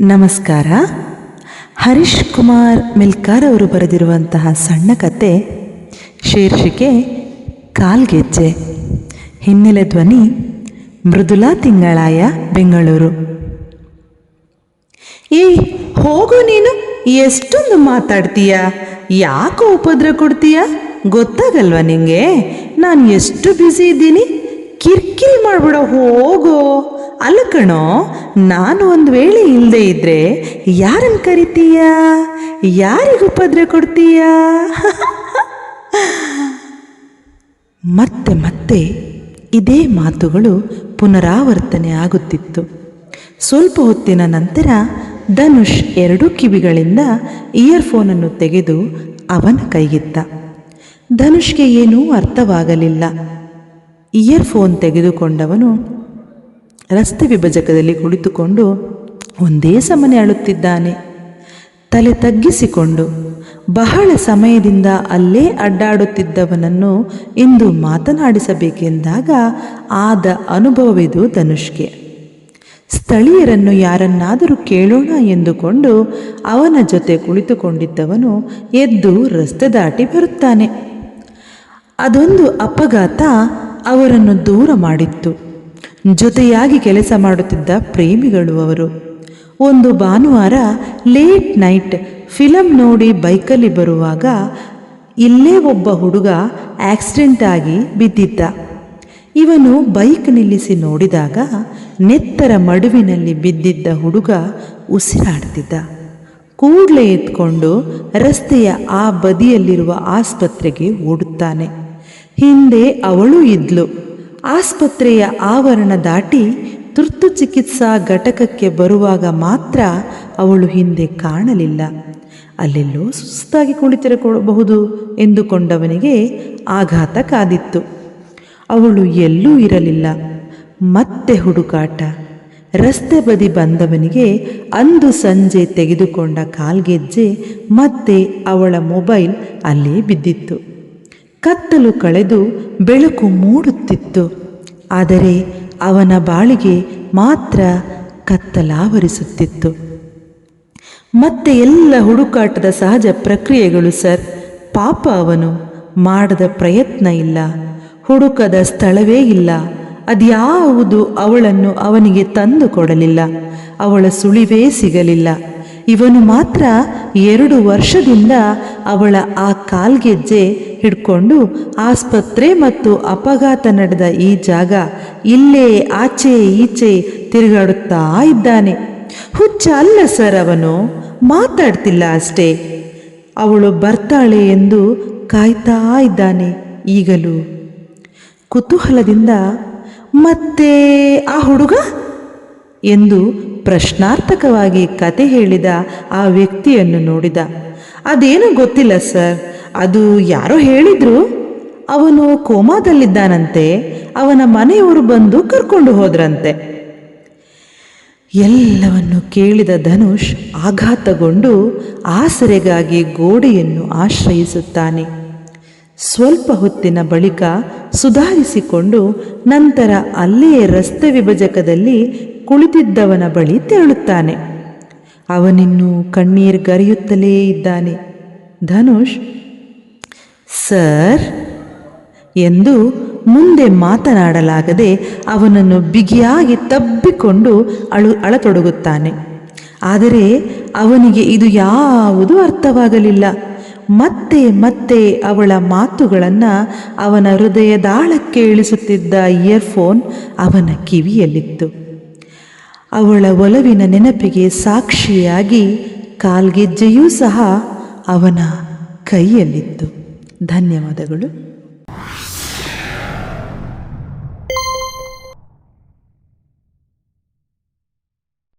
ನಮಸ್ಕಾರ. ಹರೀಶ್ ಕುಮಾರ್ ಮಿಲ್ಕಾರ್ ಅವರು ಬರೆದಿರುವಂತಹ ಸಣ್ಣ ಕತೆ ಶೀರ್ಷಿಕೆ ಕಾಲ್ಗೆಜ್ಜೆ. ಹಿನ್ನೆಲೆ ಧ್ವನಿ ಮೃದುಲಾ ತಿಂಗಳಾಯ, ಬೆಂಗಳೂರು. ಏಯ್, ಹೋಗು ನೀನು, ಎಷ್ಟೊಂದು ಮಾತಾಡ್ತೀಯ? ಯಾಕೋ ಉಪದ್ರ ಕೊಡ್ತೀಯ? ಗೊತ್ತಾಗಲ್ವಾ ನಿಂಗೆ? ನಾನು ಎಷ್ಟು ಬ್ಯುಸಿ ಇದ್ದೀನಿ? ಕಿರ್ಕಿರಿ ಮಾಡ್ಬಿಡ ಹೋಗೋ. ಅಲ್ಲ ಕಣೋ, ನಾನು ಒಂದು ವೇಳೆ ಇಲ್ಲದೆ ಇದ್ರೆ ಯಾರನ್ನು ಕರಿತೀಯ? ಯಾರಿಗೆ ಉಪದ್ರೆ ಕೊಡ್ತೀಯ? ಮತ್ತೆ ಮತ್ತೆ ಇದೇ ಮಾತುಗಳು ಪುನರಾವರ್ತನೆ ಆಗುತ್ತಿತ್ತು. ಸ್ವಲ್ಪ ಹೊತ್ತಿನ ನಂತರ ಧನುಷ್ ಎರಡೂ ಕಿವಿಗಳಿಂದ ಇಯರ್ಫೋನನ್ನು ತೆಗೆದು ಅವನ ಕೈಗಿತ್ತ. ಧನುಷ್ಗೆ ಏನೂ ಅರ್ಥವಾಗಲಿಲ್ಲ. ಇಯರ್ಫೋನ್ ತೆಗೆದುಕೊಂಡವನು ರಸ್ತೆ ವಿಭಜಕದಲ್ಲಿ ಕುಳಿತುಕೊಂಡು ಒಂದೇ ಸಮನೆ ಅಳುತ್ತಿದ್ದಾನೆ. ತಲೆ ತಗ್ಗಿಸಿಕೊಂಡು ಬಹಳ ಸಮಯದಿಂದ ಅಲ್ಲೇ ಅಡ್ಡಾಡುತ್ತಿದ್ದವನನ್ನು ಇಂದು ಮಾತನಾಡಿಸಬೇಕೆಂದಾಗ ಆದ ಅನುಭವವಿದು ಧನುಷ್ಗೆ. ಸ್ಥಳೀಯರನ್ನು ಯಾರನ್ನಾದರೂ ಕೇಳೋಣ ಎಂದುಕೊಂಡು ಅವನ ಜೊತೆ ಕುಳಿತುಕೊಂಡಿದ್ದವನು ಎದ್ದು ರಸ್ತೆ ದಾಟಿ ಬರುತ್ತಾನೆ. ಅದೊಂದು ಅಪಘಾತ ಅವರನ್ನು ದೂರ ಮಾಡಿತ್ತು. ಜೊತೆಯಾಗಿ ಕೆಲಸ ಮಾಡುತ್ತಿದ್ದ ಪ್ರೇಮಿಗಳು ಅವರು. ಒಂದು ಭಾನುವಾರ ಲೇಟ್ ನೈಟ್ ಫಿಲಂ ನೋಡಿ ಬೈಕಲ್ಲಿ ಬರುವಾಗ ಇಲ್ಲೇ ಒಬ್ಬ ಹುಡುಗ ಆಕ್ಸಿಡೆಂಟ್ ಆಗಿ ಬಿದ್ದಿದ್ದ. ಇವನು ಬೈಕ್ ನಿಲ್ಲಿಸಿ ನೋಡಿದಾಗ ನೆತ್ತರ ಮಡುವಿನಲ್ಲಿ ಬಿದ್ದಿದ್ದ ಹುಡುಗ ಉಸಿರಾಡ್ತಿದ್ದ. ಕೂಡಲೇ ಎತ್ಕೊಂಡು ರಸ್ತೆಯ ಆ ಬದಿಯಲ್ಲಿರುವ ಆಸ್ಪತ್ರೆಗೆ ಓಡುತ್ತಾನೆ. ಹಿಂದೆ ಅವಳು ಇದ್ಲು. ಆಸ್ಪತ್ರೆಯ ಆವರಣ ದಾಟಿ ತುರ್ತು ಚಿಕಿತ್ಸಾ ಘಟಕಕ್ಕೆ ಬರುವಾಗ ಮಾತ್ರ ಅವಳು ಹಿಂದೆ ಕಾಣಲಿಲ್ಲ. ಅಲ್ಲೆಲ್ಲೋ ಸುಸ್ತಾಗಿ ಕುಳಿತಿರಬಹುದು ಎಂದುಕೊಂಡವನಿಗೆ ಆಘಾತ ಕಾದಿತ್ತು. ಅವಳು ಎಲ್ಲೂ ಇರಲಿಲ್ಲ. ಮತ್ತೆ ಹುಡುಕಾಟ. ರಸ್ತೆ ಬದಿ ಬಂದವನಿಗೆ ಅಂದು ಸಂಜೆ ತೆಗೆದುಕೊಂಡ ಕಾಲ್ಗೆಜ್ಜೆ ಮತ್ತೆ ಅವಳ ಮೊಬೈಲ್ ಅಲ್ಲೇ ಬಿದ್ದಿತ್ತು. ಕತ್ತಲು ಕಳೆದು ಬೆಳಕು ಮೂಡುತ್ತಿತ್ತು. ಆದರೆ ಅವನ ಬಾಳಿಗೆ ಮಾತ್ರ ಕತ್ತಲಾವರಿಸುತ್ತಿತ್ತು ಮತ್ತೆ ಎಲ್ಲ ಹುಡುಕಾಟದ ಸಹಜ ಪ್ರಕ್ರಿಯೆಗಳು ಸರ್. ಪಾಪ ಅವನು ಮಾಡದ ಪ್ರಯತ್ನ ಇಲ್ಲ. ಹುಡುಕದ ಸ್ಥಳವೇ ಇಲ್ಲ. ಅದ್ಯಾವುದು ಅವಳನ್ನು ಅವನಿಗೆ ತಂದು ಕೊಡಲಿಲ್ಲ. ಅವಳ ಸುಳಿವೇ ಸಿಗಲಿಲ್ಲ. ಇವನು ಮಾತ್ರ ಎರಡು ವರ್ಷದಿಂದ ಅವಳ ಆ ಕಾಲ್ಗೆಜ್ಜೆ ಹಿಡ್ಕೊಂಡು ಆಸ್ಪತ್ರೆ ಮತ್ತು ಅಪಘಾತ ನಡೆದ ಈ ಜಾಗ ಇಲ್ಲೇ ಆಚೆ ಈಚೆ ತಿರುಗಾಡುತ್ತಾ ಇದ್ದಾನೆ. ಹುಚ್ಚ ಅಲ್ಲ ಸರ್ ಅವನು, ಮಾತಾಡ್ತಿಲ್ಲ ಅಷ್ಟೇ. ಅವಳು ಬರ್ತಾಳೆ ಎಂದು ಕಾಯ್ತಾ ಇದ್ದಾನೆ ಈಗಲೂ. ಕುತೂಹಲದಿಂದ, ಮತ್ತೆ ಆ ಹುಡುಗ? ಎಂದು ಪ್ರಶ್ನಾರ್ಥಕವಾಗಿ ಕತೆ ಹೇಳಿದ ಆ ವ್ಯಕ್ತಿಯನ್ನು ನೋಡಿದ. ಅದೇನು ಗೊತ್ತಿಲ್ಲ, ಸರ್. ಅದು ಯಾರೋ ಹೇಳಿದ್ರು? ಅವನು ಕೋಮಾದಲ್ಲಿದ್ದಾನಂತೆ. ಅವನ ಮನೆಯವರು ಬಂದು ಕರ್ಕೊಂಡು ಹೋದ್ರಂತೆ. ಎಲ್ಲವನ್ನು ಕೇಳಿದ ಧನುಷ್ ಆಘಾತಗೊಂಡು ಆಸರೆಗಾಗಿ ಗೋಡೆಯನ್ನು ಆಶ್ರಯಿಸುತ್ತಾನೆ. ಸ್ವಲ್ಪ ಹೊತ್ತಿನ ಬಳಿಕ ಸುಧಾರಿಸಿಕೊಂಡು ನಂತರ ಅಲ್ಲಿಯೇ ರಸ್ತೆ ವಿಭಜಕದಲ್ಲಿ ಕುಳಿತಿದ್ದವನ ಬಳಿ ತೆರಳುತ್ತಾನೆ. ಅವನಿನ್ನೂ ಕಣ್ಣೀರ್ಗರೆಯುತ್ತಲೇ ಇದ್ದಾನೆ. ಧನುಷ್, ಸರ್, ಎಂದು ಮುಂದೆ ಮಾತನಾಡಲಾಗದೆ ಅವನನ್ನು ಬಿಗಿಯಾಗಿ ತಬ್ಬಿಕೊಂಡು ಅಳು, ಅಳತೊಡಗುತ್ತಾನೆ. ಆದರೆ ಅವನಿಗೆ ಇದು ಯಾವುದೂ ಅರ್ಥವಾಗಲಿಲ್ಲ. ಮತ್ತೆ ಮತ್ತೆ ಅವಳ ಮಾತುಗಳನ್ನು ಅವನ ಹೃದಯದಾಳಕ್ಕೆ ಇಳಿಸುತ್ತಿದ್ದ ಇಯರ್ಫೋನ್ ಅವನ ಕಿವಿಯಲ್ಲಿತ್ತು. ಅವಳ ಒಲವಿನ ನೆನಪಿಗೆ ಸಾಕ್ಷಿಯಾಗಿ ಕಾಲ್ಗೆಜ್ಜೆಯೂ ಸಹ ಅವನ ಕೈಯಲ್ಲಿತ್ತು. ಧನ್ಯವಾದಗಳು.